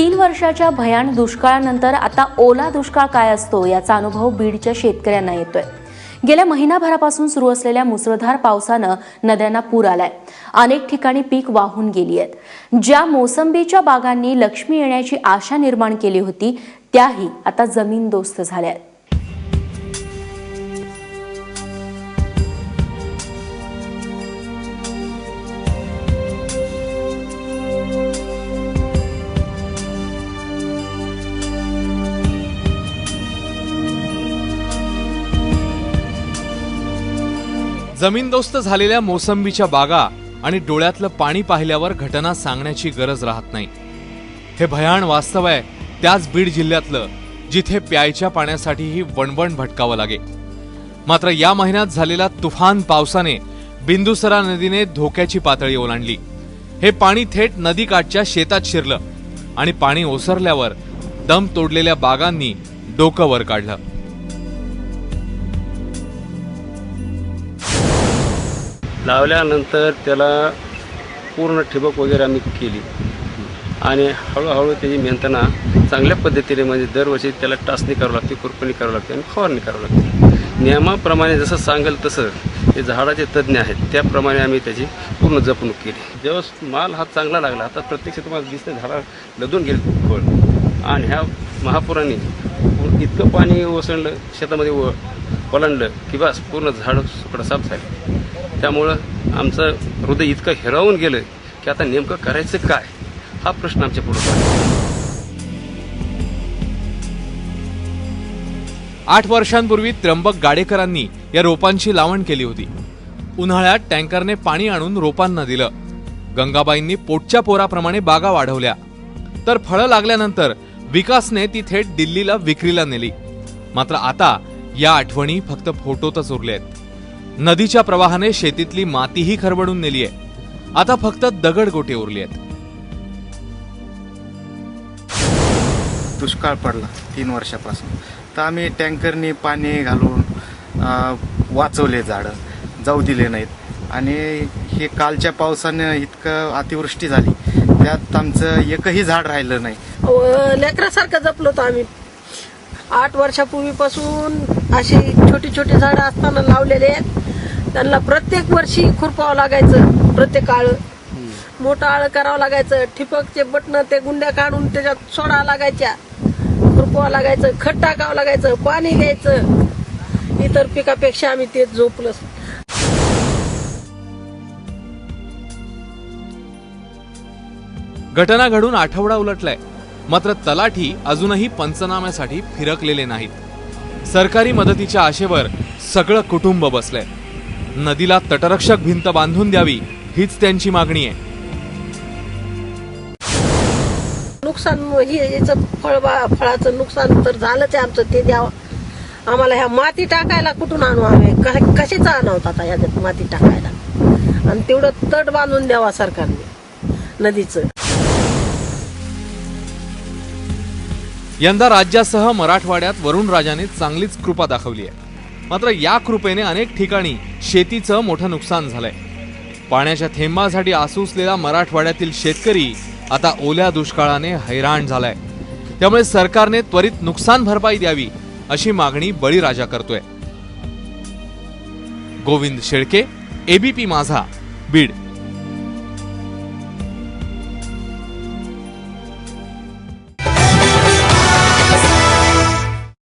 तीन वर्षाच्या भयान दुष्काळानंतर आता ओला दुष्काळ काय असतो याचा अनुभव बीडच्या शेतकऱ्यांना येतोय. गेल्या महिनाभरापासून सुरू असलेल्या मुसळधार पावसानं नद्यांना पूर आलाय. अनेक ठिकाणी पीक वाहून गेली आहेत. ज्या मोसंबीच्या बागांनी लक्ष्मी येण्याची आशा निर्माण केली होती त्याही आता जमीनदोस्त झाल्या आहेत. जमीनदोस्त झालेल्या मोसंबीच्या बागा आणि डोळ्यातलं पाणी पाहिल्यावर घटना सांगण्याची गरज राहत नाही. हे भयान वास्तव आहे त्याच बीड जिल्ह्यातलं जिथे प्यायच्या पाण्यासाठीही वणवण भटकावं लागे. मात्र या महिन्यात झालेला तुफान पावसाने बिंदुसरा नदीने धोक्याची पातळी ओलांडली. हे पाणी थेट नदीकाठच्या शेतात शिरलं आणि पाणी ओसरल्यावर दम तोडलेल्या बागांनी डोकं वर काढलं. लावल्यानंतर त्याला पूर्ण ठिबक वगैरे आम्ही केली. आणि हळूहळू त्याची मेहनताना चांगल्या पद्धतीने म्हणजे दरवर्षी त्याला टाचणी करावं लागते कुरपणी करावं लागते आणि फवारणी करावं लागते. नियमाप्रमाणे जसं सांगेल तसं ते झाडाचे तज्ज्ञ आहेत त्याप्रमाणे आम्ही त्याची पूर्ण जपणूक केली. जेव्हा माल हा चांगला लागला आता प्रत्यक्ष तुम्हाला दिसते झाडा लदून गेले फळ आणि ह्या महापुराने इतकं पाणी ओसळलं शेतामध्ये व ओलांडलं की बस पूर्ण झाड सुकडं साफ झालं. त्यामुळं आमचं हृदय इतकं हिरावून गेलं की आता नेमकं करायचं काय? हा प्रश्न आमच्या पुढे आठ वर्षांपूर्वी त्र्यंबक गाडेकरांनी या रोपांची लावण केली होती. उन्हाळ्यात टँकरने पाणी आणून रोपांना दिलं. गंगाबाईंनी पोटच्या पोराप्रमाणे बागा वाढवल्या. तर फळं लागल्यानंतर विकासने ती थेट दिल्लीला विक्रीला नेली. मात्र आता या आठवणी फक्त फोटोतच उरल्या आहेत नदीच्या प्रवाहाने शेतीतली मातीही खरबडून नेली आहे आता फक्त दगडगोटे उरली आहेत दुष्काळ पडला तीन वर्षापासून. तर आम्ही टँकरनी पाणी घालून वाचवले झाडं. जाऊ दिले नाहीत. आणि हे कालच्या पावसानं इतकं अतिवृष्टी झाली. त्यात आमचं एकही झाड राहिलं नाही. लेकरासारखं जपलो होतो आम्ही. आठ वर्षापूर्वीपासून अशी छोटी छोटी झाडं असताना लावलेले आहेत. त्यांना प्रत्येक वर्षी खुरपावं लागायचं प्रत्येक आळ. मोठं आळ करावं लागायचं ठिपकचे बटणं ते गुंड्या काढून त्याच्यात सोडा लागायच्या. खुरपावं लागायचं खत टाकावं लागायचं पाणी घ्यायचं. इतर पिकापेक्षा आम्ही तेच झोपलं. घटना घडून आठवडा उलटलाय. मात्र तलाठी अजूनही पंचनाम्यासाठी फिरकलेले नाहीत. सरकारी मदतीच्या आशेवर सगळं कुटुंब बसलंय. नदीला तटरक्षक भिंत बांधून द्यावी हीच त्यांची मागणी आहे. नुकसान याचं फळ फळाचं नुकसान तर झालंच आहे आमचं ते द्यावं. आम्हाला ह्या माती टाकायला कुठून आणू आम्ही? कशाचा आणावत आता ह्याच्यात माती टाकायला? आणि तेवढं तट बांधून द्यावा सरकारने नदीचं. यंदा राज्यासह मराठवाड्यात वरुण राजाने चांगलीच कृपा दाखवली आहे. मात्र या कृपेने अनेक ठिकाणी शेतीचं मोठं नुकसान झालंय. पाण्याच्या थेंबासाठी आसूसलेला मराठवाड्यातील शेतकरी आता ओल्या दुष्काळाने हैराण झालाय. त्यामुळे सरकारने त्वरित नुकसान भरपाई द्यावी अशी मागणी बळीराजा करतोय. गोविंद शेळके एबीपी माझा बीड.